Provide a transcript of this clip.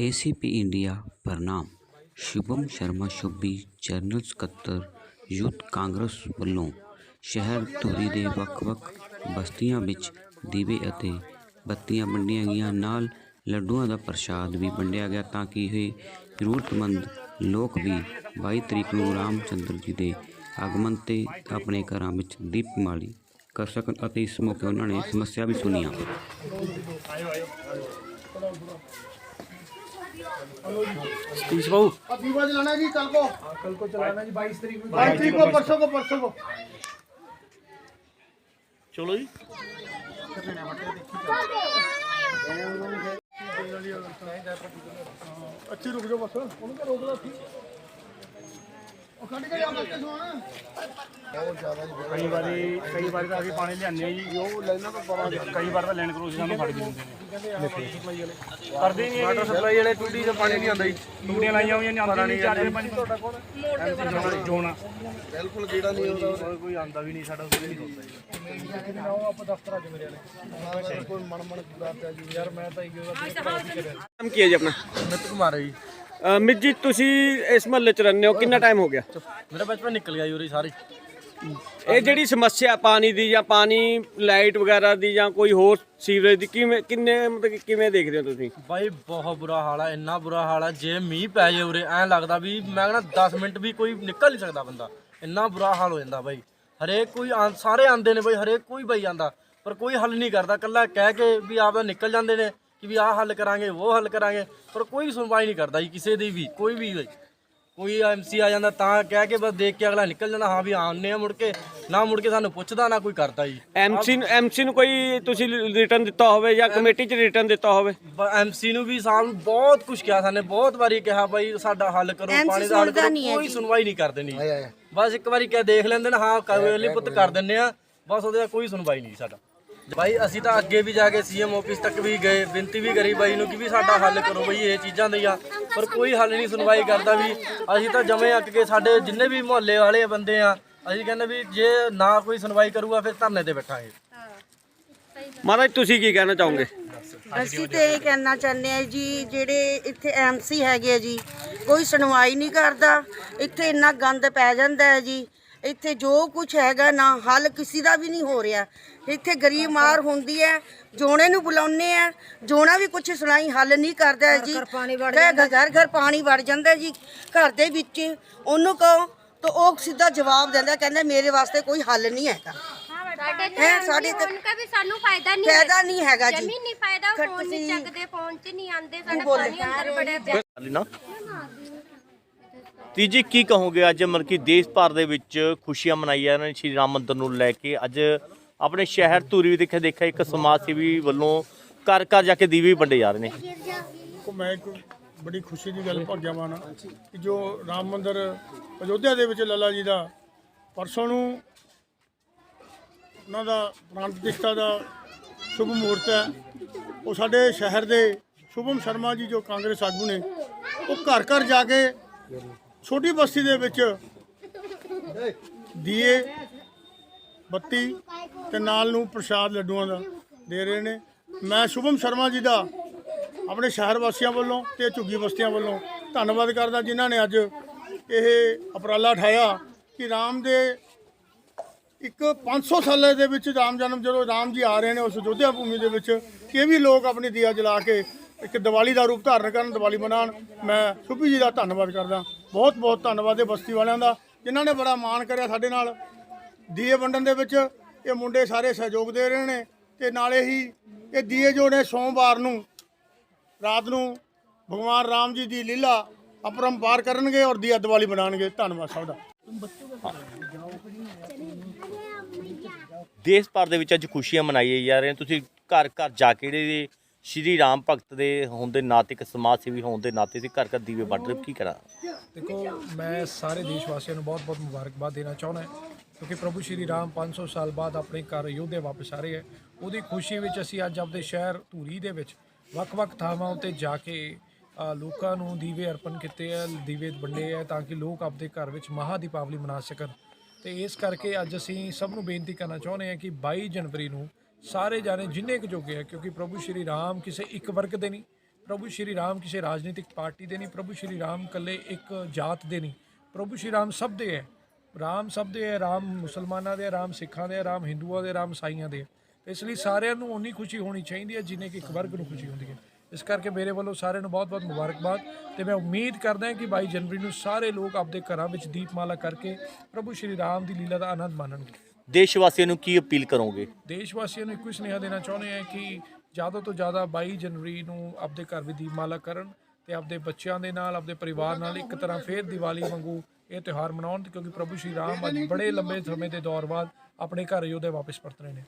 ACP India ਪ੍ਰਣਾਮ। Shubham Sharma Shubhi general ਸਕੱਤਰ, youth Congress ਵੱਲੋਂ ਸ਼ਹਿਰ ਧੂਰੀ ਦੇ ਵੱਖ-ਵੱਖ ਬਸਤੀਆਂ ਵਿੱਚ ਦੀਵੇ ਅਤੇ ਬੱਤੀਆਂ ਵੰਡੀਆਂ ਗਈਆਂ। ਨਾਲ ਲੱਡੂਆਂ ਦਾ ਪ੍ਰਸ਼ਾਦ ਵੀ ਵੰਡਿਆ ਗਿਆ ਤਾਂ ਕਿ ਇਹ ਜ਼ਰੂਰਤਮੰਦ ਲੋਕ ਵੀ 22 ਤਰੀਕ ਨੂੰ ਰਾਮ ਚੰਦਰ ਜੀ ਦੇ ਆਗਮਨ ਤੇ ਆਪਣੇ ਘਰਾਂ ਵਿੱਚ ਦੀਪਮਾਲੀ ਕਰ ਸਕਣ ਅਤੇ ਇਸ ਮੌਕੇ ਉਹਨਾਂ ਨੇ ਸਮੱਸਿਆ ਵੀ ਸੁਣੀਆਂ। तीस बाबू अब दीवा जलाना है जी कल को कल को चलाना जी बाईस तारीख को बाईस तारीख को परसों को परसों को चलो जी अच्छी रुक जाओ बस उनको रोक लो ठीक ਕਈ ਵਾਰੀ ਕਈ ਵਾਰੀ ਤਾਂ ਅਸੀਂ ਪਾਣੀ ਲਿਆਉਂਦੇ ਆ ਜੀ। ਉਹ ਲੈਣਾ ਤਾਂ ਪਰਾਂ ਕਈ ਵਾਰ ਤਾਂ ਲੈਂਡ ਕਰੂਜ਼ ਸਾਨੂੰ ਫੜ ਦਿੰਦੇ ਨੇ। ਕਰਦੇ ਨਹੀਂ ਵਾਟਰ ਸਪਲਾਈ ਵਾਲੇ ਟੂਟੀ ਦਾ ਪਾਣੀ ਨਹੀਂ ਆਉਂਦਾ ਜੀ। ਟੂਟੀਆਂ ਲਾਈਆਂ ਹੋਈਆਂ ਨੇ ਆਉਂਦੀਆਂ ਨਹੀਂ ਚਾਰ ਪੰਜ ਤੁਹਾਡਾ ਕੋਲ ਜੋਣਾ ਬਿਲਕੁਲ ਜਿਹੜਾ ਨਹੀਂ ਆਉਂਦਾ ਕੋਈ ਆਉਂਦਾ ਵੀ ਨਹੀਂ ਸਾਡਾ ਕੋਈ ਨਹੀਂ ਹੁੰਦਾ ਆਪਾਂ ਦਫ਼ਤਰਾਂ 'ਚ ਮੇਰੇ ਵਾਲੇ ਕੋਈ ਮਨ ਮਨ ਕਰਦਾ ਜੀ। ਯਾਰ ਮੈਂ ਤਾਂ ਇਹੋ ਨਾਮ ਕੀ ਹੈ ਜੀ ਆਪਣਾ? ਮਿੱਤ ਕੁਮਾਰ ਹੈ ਜੀ। ਮਿਤ ਜੀ ਤੁਸੀਂ ਇਸ ਮਹੱਲੇ ਚ ਰਹਿੰਦੇ ਹੋ ਕਿੰਨਾ ਟਾਈਮ ਹੋ ਗਿਆ? ਮੇਰਾ ਬਚਪਨ ਨਿਕਲ ਗਿਆ ਯੂਰੀ ਸਾਰੀ। ਇਹ ਜਿਹੜੀ ਸਮੱਸਿਆ ਪਾਣੀ ਦੀ ਜਾਂ ਪਾਣੀ ਲਾਈਟ ਵਗੈਰਾ ਦੀ ਜਾਂ ਕੋਈ ਹੋਰ ਸੀਵਰੇਜ ਦੀ ਕਿਵੇਂ ਕਿੰਨੇ ਮਤਲਬ ਕਿ ਕਿਵੇਂ ਦੇਖਦੇ ਹੋ ਤੁਸੀਂ? ਬਾਈ ਬਹੁਤ ਬੁਰਾ ਹਾਲ ਆ ਇੰਨਾ ਬੁਰਾ ਹਾਲ ਆ ਜੇ ਮੀਂਹ ਪੈ ਜੇ ਉਰੇ ਐਂ ਲੱਗਦਾ ਵੀ ਮੈਂ ਕਹਿੰਦਾ 10 ਮਿੰਟ ਵੀ ਕੋਈ ਨਿਕਲ ਨਹੀਂ ਸਕਦਾ ਬੰਦਾ। ਇੰਨਾ ਬੁਰਾ ਹਾਲ ਹੋ ਜਾਂਦਾ ਬਾਈ। ਹਰੇਕ ਕੋਈ ਆਂ- ਸਾਰੇ ਆਂਦੇ ਨੇ ਬਾਈ ਹਰੇਕ ਕੋਈ ਬਾਈ ਆਂਦਾ ਪਰ ਕੋਈ ਹੱਲ ਨਹੀਂ ਕਰਦਾ ਕੱਲਾ ਕਹਿ ਕੇ ਵੀ ਆਪਦਾ ਨਿਕਲ ਜਾਂਦੇ ਨੇ। ਕਿ ਵੀ ਆਹ ਹੱਲ ਕਰਾਂਗੇ ਉਹ ਹੱਲ ਕਰਾਂਗੇ ਪਰ ਕੋਈ ਸੁਣਵਾਈ ਨਹੀਂ ਕਰਦਾ ਜੀ ਕਿਸੇ ਦੀ ਵੀ ਕੋਈ ਵੀ ਬਾਈ। ਕੋਈ ਐਮਸੀ ਆ ਜਾਂਦਾ ਤਾਂ ਕਹਿ ਕੇ ਬਸ ਦੇਖ ਕੇ ਅਗਲਾ ਨਿਕਲ ਜਾਂਦਾ ਹਾਂ ਵੀ ਆਉਂਦੇ ਆ ਮੁੜ ਕੇ ਨਾ ਮੁੜ ਕੇ ਸਾਨੂੰ ਪੁੱਛਦਾ ਨਾ ਕੋਈ ਕਰਦਾ ਜੀ। ਐਮਸੀ ਨੂੰ ਐਮਸੀ ਨੂੰ ਕੋਈ ਤੁਸੀਂ ਰਿਟਰਨ ਦਿੱਤਾ ਹੋਵੇ ਜਾਂ ਕਮੇਟੀ ਚ ਰਿਟਰਨ ਦਿੱਤਾ ਹੋਵੇ? ਐਮਸੀ ਨੂੰ ਵੀ ਸਾਹਿਬ ਨੂੰ ਬਹੁਤ ਕੁਝ ਕਿਹਾ ਸਾਨੇ ਬਹੁਤ ਵਾਰੀ ਕਿਹਾ ਬਾਈ ਸਾਡਾ ਹੱਲ ਕਰੋ ਪਾਣੀ ਦਾ ਹੱਲ ਕਰੋ ਕੋਈ ਸੁਣਵਾਈ ਨਹੀਂ ਕਰਦੇ ਨਹੀਂ ਬਸ ਇੱਕ ਵਾਰੀ ਕਿਹਾ ਦੇਖ ਲੈਂਦੇ ਨੇ ਹਾਂ ਕੋਈ ਲਈ ਪੁੱਤ ਕਰ ਦਿੰਨੇ ਆ ਬਸ ਉਹਦੇ ਕੋਈ ਸੁਣਵਾਈ ਨਹੀਂ ਸਾਡਾ। ਬਾਈ ਅਸੀਂ ਤਾਂ ਅੱਗੇ ਵੀ ਜਾ ਕੇ ਸੀਐਮ ਆਫਿਸ ਤੱਕ ਵੀ ਗਏ ਬੇਨਤੀ ਵੀ ਕਰੀ ਬਾਈ ਨੂੰ ਕਿ ਵੀ ਸਾਡਾ ਹੱਲ ਕਰੋ ਬਈ ਇਹ ਚੀਜ਼ਾਂ ਦੀਆਂ ਪਰ ਕੋਈ ਹੱਲ ਨਹੀਂ ਸੁਣਵਾਈ ਕਰਦਾ ਵੀ ਅਸੀਂ ਤਾਂ ਜਮੇ ਅੱਕ ਕੇ ਸਾਡੇ ਜਿੰਨੇ ਵੀ ਮੁਹੱਲੇ ਵਾਲੇ ਬੰਦੇ ਆ ਅਸੀਂ ਕਹਿੰਦੇ ਵੀ ਜੇ ਨਾ ਕੋਈ ਸੁਣਵਾਈ ਕਰੂਗਾ ਫਿਰ ਧਰਨੇ ਤੇ ਬੈਠਾਂਗੇ। ਮਹਾਰਾਜ ਤੁਸੀਂ ਕੀ ਕਹਿਣਾ ਚਾਹੋਗੇ? ਅਸੀਂ ਤੇ ਇਹ ਕਹਿਣਾ ਚਾਹੁੰਦੇ ਆ ਜੀ ਜਿਹੜੇ ਇੱਥੇ ਐਮਸੀ ਹੈਗੇ ਆ ਜੀ ਕੋਈ ਸੁਣਵਾਈ ਨਹੀਂ ਕਰਦਾ ਇੱਥੇ ਇੰਨਾ ਗੰਦ ਪੈ ਜਾਂਦਾ ਹੈ ਜੀ। ਇੱਥੇ ਜੋ ਕੁਝ ਹੈਗਾ ਨਾ ਹੱਲ ਕਿਸੇ ਦਾ ਵੀ ਨਹੀਂ ਹੋ ਰਿਹਾ। ਇੱਥੇ ਗਰੀਬ ਮਾਰ ਹੁੰਦੀ ਹੈ ਜੋਣੇ ਨੂੰ ਬੁਲਾਉਂਦੇ ਆ ਜੋਣਾ ਵੀ ਕੁਝ ਸੁਣਾਈ ਹੱਲ ਨਹੀਂ ਕਰਦਾ ਜੀ। ਘਰ ਘਰ ਘਰ ਪਾਣੀ ਵੜ ਜਾਂਦਾ ਜੀ। ਘਰ ਦੇ ਵਿੱਚ ਉਹਨੂੰ ਕਹੋ ਤਾਂ ਉਹ ਸਿੱਧਾ ਜਵਾਬ ਦਿੰਦਾ ਕਹਿੰਦਾ ਮੇਰੇ ਵਾਸਤੇ ਕੋਈ ਹੱਲ ਨਹੀਂ ਹੈਗਾ। ਸਾਡੇ ਤੇ ਹੈ, ਸਾਡੀ ਤੇ- ਕਾ ਵੀ ਸਾਨੂੰ ਫਾਇਦਾ ਨਹੀਂ ਫਾਇਦਾ ਨਹੀਂ ਹੈਗਾ ਜੀ। ਜਮੀ ਨਹੀਂ ਫਾਇਦਾ ਫੋਨ ਨਹੀਂ ਚੱਕਦੇ ਫੋਨ 'ਚ ਨਹੀਂ ਆਉਂਦੇ ਸਾਡਾ ਪਾਣੀ ਅੰਦਰ ਬੜਿਆ ਪਿਆ ਨਾ ਤੀਜੀ ਕੀ ਕਹੋਗੇ ਅੱਜ ਮਤਲਬ ਕਿ ਦੇਸ਼ ਭਰ ਦੇ ਵਿੱਚ ਖੁਸ਼ੀਆਂ ਮਨਾਈਆਂ ਇਹਨਾਂ ਨੇ, ਸ਼੍ਰੀ ਰਾਮ ਮੰਦਰ ਨੂੰ ਲੈ ਕੇ। ਅੱਜ ਆਪਣੇ ਸ਼ਹਿਰ ਧੂਰੀ ਵਿਖੇ ਦੇਖਿਆ ਦੇਖਿਆ, ਇੱਕ ਸਮਾਜ ਸੇਵੀ ਵੱਲੋਂ ਘਰ ਘਰ ਜਾ ਕੇ ਦੀਵੇ ਵੀ ਵੰਡੇ ਜਾ ਰਹੇ ਨੇ। ਮੈਂ ਇੱਕ ਬੜੀ ਖੁਸ਼ੀ ਦੀ ਗੱਲ ਭਾਗਿਆਵਾਨ ਹਾਂ ਕਿ ਜੋ ਰਾਮ ਮੰਦਰ ਅਯੋਧਿਆ ਦੇ ਵਿੱਚ ਲੱਲਾ ਜੀ ਦਾ ਪਰਸੋਂ ਨੂੰ ਉਹਨਾਂ ਦਾ ਪ੍ਰਾਣ ਪ੍ਰਤਿਸ਼ਠਾ ਦਾ ਸ਼ੁਭ ਮੂਰਤ ਹੈ। ਉਹ ਸਾਡੇ ਸ਼ਹਿਰ ਦੇ ਸ਼ੁਭਮ ਸ਼ਰਮਾ ਜੀ ਜੋ ਕਾਂਗਰਸ ਆਗੂ ਨੇ, ਉਹ ਘਰ ਘਰ ਜਾ ਕੇ ਛੋਟੀ ਬਸਤੀ ਦੇ ਵਿੱਚ ਦੀਏ, ਬੱਤੀ ਤੇ ਨਾਲ ਨੂੰ ਪ੍ਰਸ਼ਾਦ ਲੱਡੂਆਂ ਦਾ ਦੇ ਰਹੇ ਨੇ। ਮੈਂ ਸ਼ੁਭਮ ਸ਼ਰਮਾ ਜੀ ਦਾ ਆਪਣੇ ਸ਼ਹਿਰ ਵਾਸੀਆਂ ਵੱਲੋਂ ਤੇ ਝੁੱਗੀ ਬਸਤੀਆਂ ਵੱਲੋਂ ਧੰਨਵਾਦ ਕਰਦਾ, ਜਿਨ੍ਹਾਂ ਨੇ ਅੱਜ ਇਹ ਉਪਰਾਲਾ ਉਠਾਇਆ ਕਿ ਰਾਮ ਦੇ ਇੱਕ 500 ਸਾਲਾਂ ਦੇ ਵਿੱਚ ਰਾਮ ਜਨਮ ਜਦੋਂ ਰਾਮ ਜੀ ਆ ਰਹੇ ਨੇ ਉਸ ਅਯੋਧਿਆ ਭੂਮੀ ਦੇ ਵਿੱਚ ਕਿ ਇਹ ਵੀ ਲੋਕ ਆਪਣੀ ਦੀਆ ਜਲਾ ਕੇ ਇੱਕ ਦੀਵਾਲੀ ਦਾ ਰੂਪ ਧਾਰਨ ਕਰਨ, ਦੀਵਾਲੀ ਮਨਾਉਣ, ਮੈਂ ਸੁਭੀ ਜੀ ਦਾ ਧੰਨਵਾਦ ਕਰਦਾ। ਬਹੁਤ ਬਹੁਤ ਧੰਨਵਾਦ ਇਹ ਬਸਤੀ ਵਾਲਿਆਂ ਦਾ, ਜਿਨ੍ਹਾਂ ਨੇ ਬੜਾ ਮਾਣ ਕਰਿਆ ਸਾਡੇ ਨਾਲ। ਦੀਏ ਵੰਡਣ ਦੇ ਵਿੱਚ ਇਹ ਮੁੰਡੇ ਸਾਰੇ ਸਹਿਯੋਗ ਦੇ ਰਹੇ ਨੇ ਤੇ ਨਾਲੇ ਹੀ ਇਹ ਦੀਏ ਜੋ ਨੇ ਸੋਮਵਾਰ ਨੂੰ, ਰਾਤ ਨੂੰ ਭਗਵਾਨ ਰਾਮ ਜੀ ਦੀ ਲੀਲਾ ਅਪਰੰਪਾਰ ਕਰਨਗੇ ਔਰ ਦੀਆ ਦੀਵਾਲੀ ਮਨਾਉਣਗੇ। ਧੰਨਵਾਦ ਸਭ ਦਾ। ਦੇਸ਼ ਭਰ ਦੇ ਵਿੱਚ ਅੱਜ ਖੁਸ਼ੀਆਂ ਮਨਾਈਆਂ ਜਾ ਰਹੀਆਂ। ਤੁਸੀਂ ਘਰ ਘਰ ਜਾ ਕੇ ਜਿਹੜੇ ਸ਼੍ਰੀ ਰਾਮ ਭਗਤ ਦੇ ਹੋਣ ਦੇ ਨਾਤੇ, ਇੱਕ ਸਮਾਜ ਸੇਵੀ ਹੋਣ ਦੇ ਨਾਤੇ ਸੀ ਘਰ ਘਰ ਦੀਵੇ ਵੰਡ ਰਹੇ ਕੀ ਕਰਾਂ? ਦੇਖੋ, ਮੈਂ ਸਾਰੇ ਦੇਸ਼ ਵਾਸੀਆਂ ਨੂੰ ਬਹੁਤ-ਬਹੁਤ ਮੁਬਾਰਕਬਾਦ ਦੇਣਾ ਚਾਹੁੰਦਾ ਕਿਉਂਕਿ ਪ੍ਰਭੂ ਸ਼੍ਰੀ ਰਾਮ 500 ਸਾਲ ਬਾਅਦ ਆਪਣੇ ਘਰ ਅਯੋਧਿਆ ਵਾਪਸ ਆ ਰਹੇ ਹੈ। ਉਹਦੀ ਖੁਸ਼ੀ ਵਿੱਚ ਅਸੀਂ ਅੱਜ ਆਪਣੇ ਸ਼ਹਿਰ ਧੂਰੀ ਦੇ ਵਿੱਚ ਵੱਖ-ਵੱਖ ਥਾਵਾਂ ਉੱਤੇ ਜਾ ਕੇ ਲੋਕਾਂ ਨੂੰ ਦੀਵੇ ਅਰਪਣ ਕੀਤੇ ਆ, ਦੀਵੇ ਵੰਡੇ ਆ, ਤਾਂ ਕਿ ਲੋਕ ਆਪਣੇ ਘਰ ਵਿੱਚ ਮਹਾ ਦੀਪਾਵਲੀ ਮਨਾ ਸਕਣ। ਤੇ ਇਸ ਕਰਕੇ ਅੱਜ ਅਸੀਂ ਸਭ ਨੂੰ ਬੇਨਤੀ ਕਰਨਾ ਚਾਹੁੰਦੇ ਹਾਂ ਕਿ 22 ਜਨਵਰੀ ਨੂੰ ਸਾਰੇ ਜਾਣੇ ਜਿੰਨੇ ਕੁ ਜੋਗੇ ਹੈ ਕਿਉਂਕਿ ਪ੍ਰਭੂ ਸ਼੍ਰੀ ਰਾਮ ਕਿਸੇ ਇੱਕ ਵਰਗ ਦੇ ਨਹੀਂ, ਪ੍ਰਭੂ ਸ਼੍ਰੀ ਰਾਮ ਕਿਸੇ ਰਾਜਨੀਤਿਕ ਪਾਰਟੀ ਦੇ ਨਹੀਂ, ਪ੍ਰਭੂ ਸ਼੍ਰੀ ਰਾਮ ਇਕੱਲੇ ਇੱਕ ਜਾਤ ਦੇ ਨਹੀਂ, ਪ੍ਰਭੂ ਸ਼੍ਰੀ ਰਾਮ ਸਭ ਦੇ ਹੈ ਰਾਮ ਸਭ ਦੇ ਹੈ ਰਾਮ ਮੁਸਲਮਾਨਾਂ ਦੇ ਹੈ ਰਾਮ ਸਿੱਖਾਂ ਦੇ ਹੈ ਰਾਮ ਹਿੰਦੂਆਂ ਦੇ ਰਾਮ ਸਾਈਆਂ ਦੇ ਇਸ ਲਈ ਸਾਰਿਆਂ ਨੂੰ ਉਨੀ ਖੁਸ਼ੀ ਹੋਣੀ ਚਾਹੀਦੀ ਹੈ ਜਿੰਨੇ ਕਿ ਇੱਕ ਵਰਗ ਨੂੰ ਖੁਸ਼ੀ ਹੁੰਦੀ ਹੈ ਇਸ ਕਰਕੇ ਮੇਰੇ ਵੱਲੋਂ ਸਾਰਿਆਂ ਨੂੰ ਬਹੁਤ-ਬਹੁਤ ਮੁਬਾਰਕਬਾਦ ਤੇ ਮੈਂ ਉਮੀਦ ਕਰਦਾ ਹਾਂ ਕਿ 22 ਜਨਵਰੀ ਨੂੰ ਸਾਰੇ ਲੋਕ ਆਪਣੇ ਘਰਾਂ ਵਿੱਚ ਦੀਪਮਾਲਾ ਕਰਕੇ ਪ੍ਰਭੂ ਸ਼੍ਰੀ ਰਾਮ ਦੀ ਲੀਲਾ ਦਾ ਆਨੰਦ ਮਾਣਨਗੇ। ਦੇਸ਼ ਵਾਸੀਆਂ ਨੂੰ ਕੀ ਅਪੀਲ ਕਰੋਗੇ? ਦੇਸ਼ ਵਾਸੀਆਂ ਨੂੰ ਇੱਕੋ ਹੀ ਸੁਨੇਹਾ ਦੇਣਾ ਚਾਹੁੰਦੇ ਹਾਂ ਕਿ ਜ਼ਿਆਦਾ ਤੋਂ ਜ਼ਿਆਦਾ 22 ਜਨਵਰੀ ਨੂੰ ਆਪਦੇ ਘਰ ਵੀ ਦੀਪਮਾਲਾ ਕਰਨ ਤੇ ਆਪਦੇ ਬੱਚਿਆਂ ਦੇ ਨਾਲ, ਆਪਦੇ ਪਰਿਵਾਰ ਨਾਲ ਇੱਕ ਤਰ੍ਹਾਂ ਫੇਰ ਦੀਵਾਲੀ ਵਾਂਗੂ ਇਹ ਤਿਉਹਾਰ ਮਨਾਉਣ ਕਿਉਂਕਿ ਪ੍ਰਭੂ ਸ਼੍ਰੀ ਰਾਮ ਅੱਜ ਬੜੇ ਲੰਬੇ ਸਮੇਂ ਦੇ ਦੌਰ ਬਾਅਦ ਆਪਣੇ ਘਰ ਅਯੋਧਿਆ ਵਾਪਸ ਪਰਤ ਰਹੇ ਨੇ।